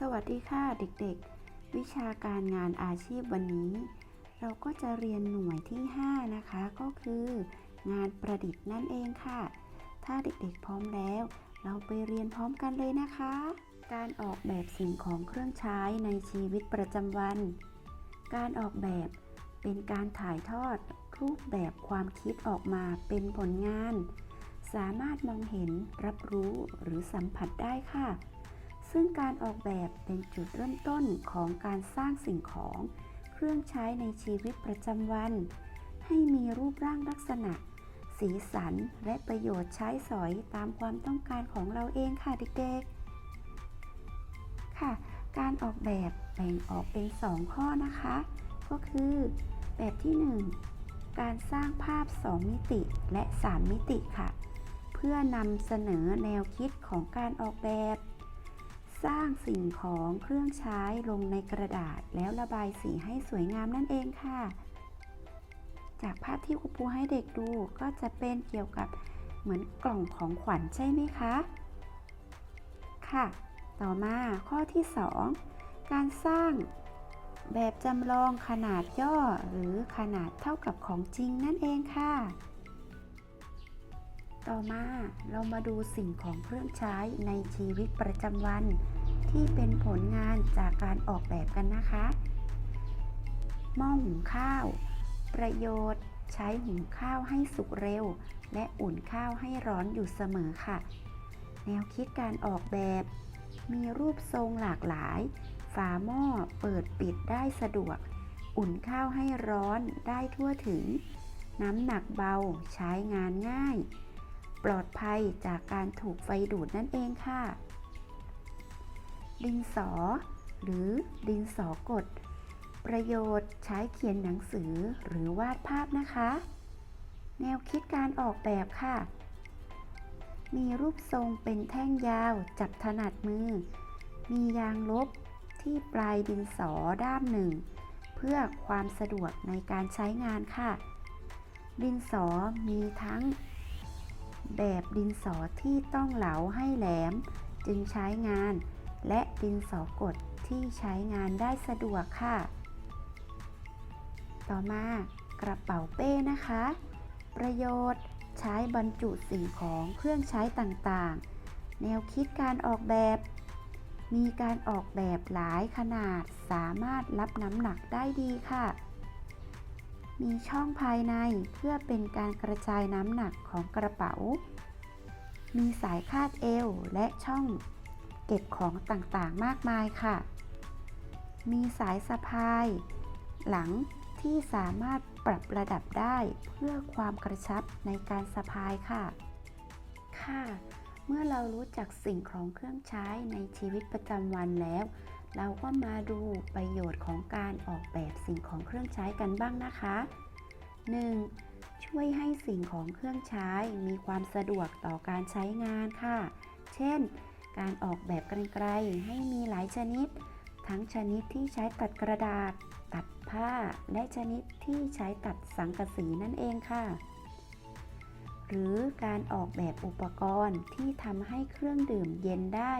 สวัสดีค่ะเด็กๆ วิชาการงานอาชีพวันนี้ เราก็จะเรียนหน่วยที่ 5 นะคะ ก็คือ งานประดิษฐ์นั่นเองค่ะ ถ้าเด็กๆพร้อมแล้ว เราไปเรียนพร้อมกันเลยนะคะ การออกแบบสิ่งของเครื่องใช้ในชีวิตประจำวัน การออกแบบเป็นการถ่ายทอดรูปแบบความคิดออกมาเป็นผลงาน สามารถมองเห็นรับรู้หรือสัมผัสได้ค่ะ ซึ่งการออกแบบเป็นจุดเริ่มต้นของการสร้างสิ่งของ เครื่องใช้ในชีวิตประจำวัน ให้มีรูปร่างลักษณะ สีสันและประโยชน์ใช้สอยตามความต้องการของเราเองค่ะเด็กๆ ค่ะ การออกแบบแบ่งออกเป็น 2 ข้อนะคะ ก็คือ แบบที่ 1 การสร้างภาพ 2 มิติและ 3 มิติค่ะ เพื่อนำเสนอแนวคิดของการออกแบบ สร้างสิ่งของเครื่องใช้ลงในกระดาษแล้วระบายสีให้สวยงามนั่นเองค่ะ จากภาพที่ครูปูให้เด็กดูก็จะเป็นเกี่ยวกับเหมือนกล่องของขวัญใช่ไหมคะ ค่ะ ต่อมาข้อที่ 2 การสร้างแบบจำลองขนาดย่อหรือขนาดเท่ากับของจริงนั่นเองค่ะ ต่อมาเรามาดูสิ่งของเครื่องใช้ในชีวิตประจำวัน ที่เป็นผลงานจากการออกแบบกันนะคะ หม้อหุงข้าว ประโยชน์ใช้หุงข้าวให้สุกเร็ว และอุ่นข้าวให้ร้อนอยู่เสมอค่ะ แนวคิดการออกแบบ มีรูปทรงหลากหลาย ฝาหม้อเปิดปิดได้สะดวก อุ่นข้าวให้ร้อนได้ทั่วถึง น้ำหนักเบาใช้งานง่าย ปลอดภัยจากการถูกไฟดูดนั่นเองค่ะ ดินสอ หรือดินสอกด ประโยชน์ใช้เขียนหนังสือหรือวาดภาพนะคะ แนวคิดการออกแบบค่ะ มีรูปทรงเป็นแท่งยาวจับถนัดมือ มียางลบที่ปลายดินสอด้ามหนึ่ง เพื่อความสะดวกในการใช้งานค่ะ ดินสอมีทั้งแบบดินสอที่ต้องเหลาให้แหลม จึงใช้งาน และดินสอกดที่ใช้งานได้สะดวกค่ะ ต่อมากระเป๋าเป้นะคะ ประโยชน์ใช้บรรจุสิ่งของเครื่องใช้ต่างๆ แนวคิดการออกแบบ มีการออกแบบหลายขนาดสามารถรับน้ำหนักได้ดีค่ะ มีช่องภายในเพื่อเป็นการกระจายน้ำหนักของกระเป๋า มีสายคาดเอวและช่อง เก็บของต่างๆมากมายค่ะ มีสายสะพาย หลังที่สามารถปรับระดับได้เพื่อความกระชับในการสะพายค่ะ ค่ะ เมื่อเรารู้จักสิ่งของเครื่องใช้ในชีวิตประจำวันแล้ว เราก็มาดูประโยชน์ของการออกแบบสิ่งของเครื่องใช้กันบ้างนะคะ 1. ช่วยให้สิ่งของเครื่องใช้มีความสะดวกต่อการใช้งานค่ะ เช่น การออกแบบกรรไกรให้มีหลายชนิด ทั้งชนิดที่ใช้ตัดกระดาษ ตัดผ้า และชนิดที่ใช้ตัดสังกะสีนั่นเองค่ะ หรือการออกแบบอุปกรณ์ที่ทำให้เครื่องดื่มเย็นได้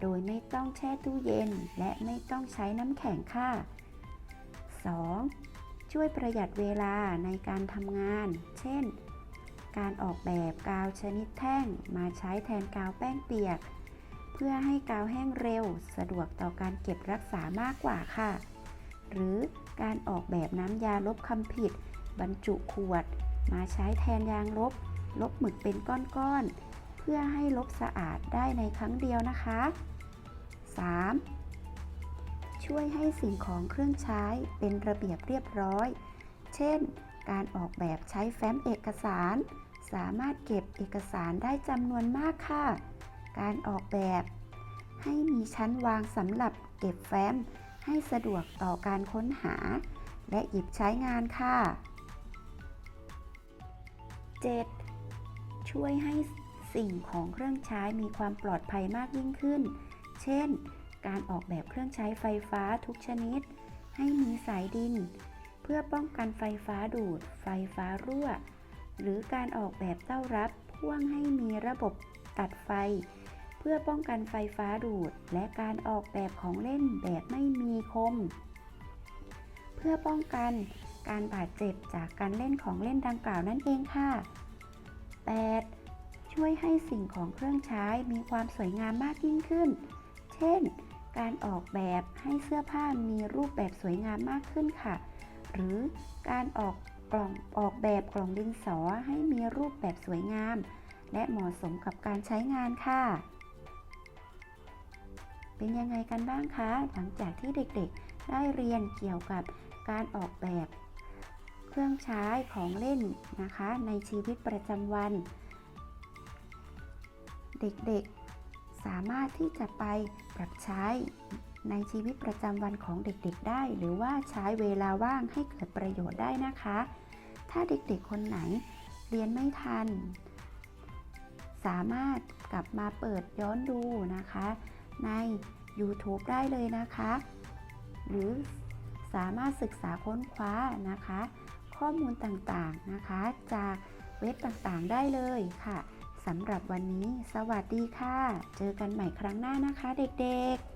โดยไม่ต้องแช่ตู้เย็น และไม่ต้องใช้น้ำแข็งค่ะ 2. ช่วยประหยัดเวลาในการทำงาน เช่น การออกแบบกาวชนิดแท่งมาใช้แทนกาวแป้งเปียก เพื่อให้กาวแห้งเร็ว สะดวกต่อการเก็บรักษามากกว่าค่ะ หรือการออกแบบน้ำยาลบคำผิด บรรจุขวด มาใช้แทนยางลบ ลบหมึกเป็นก้อนๆ เพื่อให้ลบสะอาดได้ในครั้งเดียวนะคะ 3. ช่วยให้สิ่งของเครื่องใช้เป็นระเบียบเรียบร้อย เช่น การออกแบบใช้แฟ้มเอกสาร สามารถเก็บเอกสารได้จำนวนมากค่ะ การออกแบบ ให้มีชั้นวางสำหรับเก็บแฟ้ม ให้สะดวกต่อการค้นหา และหยิบใช้งานค่ะ 7. ช่วยให้สิ่งของเครื่องใช้มีความปลอดภัยมากยิ่งขึ้น เช่น การออกแบบเครื่องใช้ไฟฟ้าทุกชนิด ให้มีสายดิน เพื่อป้องกันไฟฟ้าดูด ไฟฟ้ารั่ว หรือการออกแบบเต้ารับพ่วงให้มีระบบตัดไฟ พื่อป้องกันไฟฟ้าดูด และการออกแบบของเล่นแบบไม่มีคม เพื่อป้องกันการบาดเจ็บจากการเล่นของเล่นดังกล่าวนั่นเองค่ะ 8. ช่วยให้สิ่งของเครื่องใช้มีความสวยงามมากยิ่งขึ้น เช่น การออกแบบให้เสื้อผ้ามีรูปแบบสวยงามมากขึ้นค่ะ หรือการออกกล่องออกแบบกล่องดินสอให้มีรูปแบบสวยงาม และเหมาะสมกับการใช้งานค่ะ เป็นยังไงกันบ้างคะ หลังจากที่เด็กๆ ได้เรียนเกี่ยวกับการออกแบบ เครื่องใช้ของเล่นนะคะ ในชีวิตประจำวัน เด็กๆ สามารถที่จะไปปรับใช้ในชีวิตประจำวันของเด็กๆ ได้ หรือว่าใช้เวลาว่างให้เกิดประโยชน์ได้นะคะ ถ้าเด็กๆ คนไหนเรียนไม่ทัน สามารถกลับมาเปิดย้อนดูนะคะ ใน YouTube ได้เลยนะคะ หรือสามารถศึกษาค้นคว้านะคะ ข้อมูลต่างๆนะคะ จากเว็บต่างๆได้เลยค่ะสำหรับวันนี้ สวัสดีค่ะ เจอกันใหม่ครั้งหน้านะคะ เด็กๆ